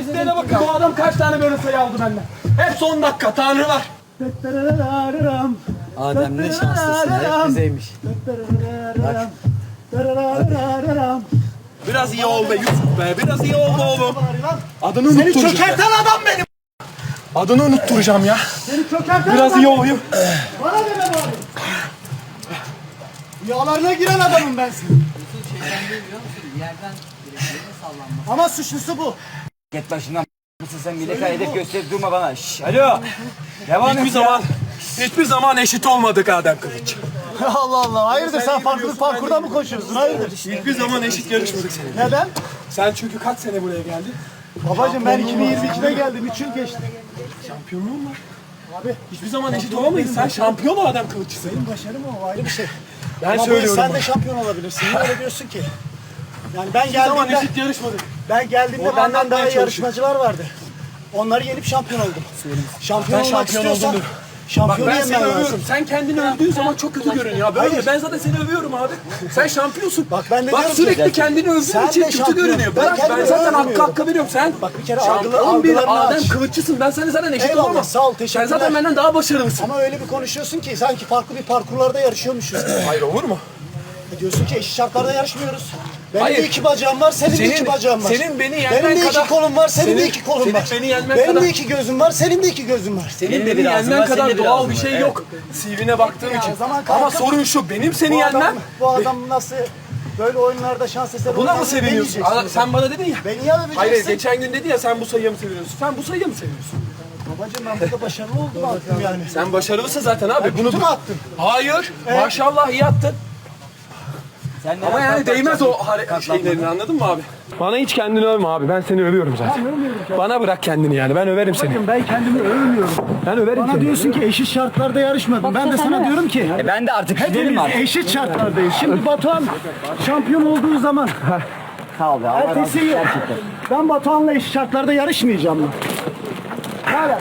İsteyene bakın bu adam kaç tane böyle sayı aldı benden. Hep son dakika tanrılar. Adem ne şanslısın. Hep bizeymiş. Biraz iyi ol be Yusuf be. Biraz iyi ol be oğlum. Adını Seni unutturacağım. çökerten adam benim. Adını unutturacağım ya. Seni çökerten Biraz adam. iyi olayım. Bana ne be bari? Rüyalarına giren adamım ben senin. Ama suçlusu bu. Git başından mısın sen millete hedef gösterip durma bana. Şş, alo. Devam Hiçbir et zaman hiçbir zaman eşit olmadık Adem Kılıç. Allah Allah. Hayırdır sen farklı parkurda mı koşuyorsun? Hayırdır? Hiçbir zaman eşit yarışmadık seninle. Neden? Sen çünkü kaç sene buraya geldin? Babacım ben 2022'de geldim. 3 yıl geçti. Şampiyonluğun var. Abi Hiçbir zaman eşit olamayız. Sen şampiyon Adem Kılıç'ısın. başarım o ayrı bir şey. Ben Ama söylüyorum. sen de şampiyon olabilirsin. Niye öyle diyorsun ki? Yani ben Hiçbir zaman geldiğimde, eşit yarışmadık. ben geldiğimde Oradan benden daha iyi yarışmacılar vardı. Onları yenip şampiyon oldum. Şampiyon Ben olmak şampiyon istiyorsan oldum. Bak şampiyon ben seni övüyorum. lazım. Sen kendini övdüğün zaman çok kötü görünüyor. Böyle Hayır. ben zaten seni övüyorum abi. Sen şampiyonsun. Bak ben de Bak diyorum ki- sürekli kendini övdüğün Sen için kötü şampiyon. görünüyor. Ben ben, kendimi zaten hakkı hakkı veriyorum. Sen Bak bir kere şampiyon bir Adem aç. Kılıççısın. Ben seni zaten eşit Eyvallah, olamam. sağ ol, Sen teşekkürler. zaten benden daha başarılısın. Ama öyle bir konuşuyorsun ki sanki farklı bir parkurlarda yarışıyormuşuz. Hayır olur mu? E diyorsun ki eşit şartlarda yarışmıyoruz. Benim Hayır. de iki bacağım var, senin, de iki bacağın var. senin beni yenmen Benim de kadar- iki kolum var, senin, de iki kolun senin var. beni yenmen Benim kadar- de iki gözüm var, senin de iki gözün var. Senin Benim de beni yenmen var, senin kadar de doğal bir var. şey Evet. yok. CV'ne baktığım için. zaman Ama kalkıp- sorun şu. Benim seni Bu yenmem. adam, bu adam nasıl böyle oyunlarda şans eseri Buna mı seviniyorsun? Aa, Sen bana dedin ya. Beni ya öveceksin. Hayır geçen gün dedi ya sen bu sayıya mı seviyorsun? Sen bu sayıya mı seviyorsun? Babacım ben burada başarılı oldum attım yani. Sen başarılısın zaten abi. Bunu Kötü mü attın? Hayır. Maşallah iyi attın. Sen Ama yani değmez o hare- şeylerini anladın mı abi? Bana hiç kendini övme abi. Ben seni övüyorum zaten. Bana bırak kendini yani. Ben överim seni. Ben kendimi övmüyorum. Ben överim Bana seni. diyorsun ki eşit şartlarda yarışmadım. Ben de sana diyorum ki E ben de artık gidelim hepimiz artık. eşit şartlardayız. Şimdi Batuhan şampiyon olduğu zaman Sağ ol ya. Allah razı olsun. ertesi yıl ben Batuhan'la eşit şartlarda yarışmayacağım mı? Hala.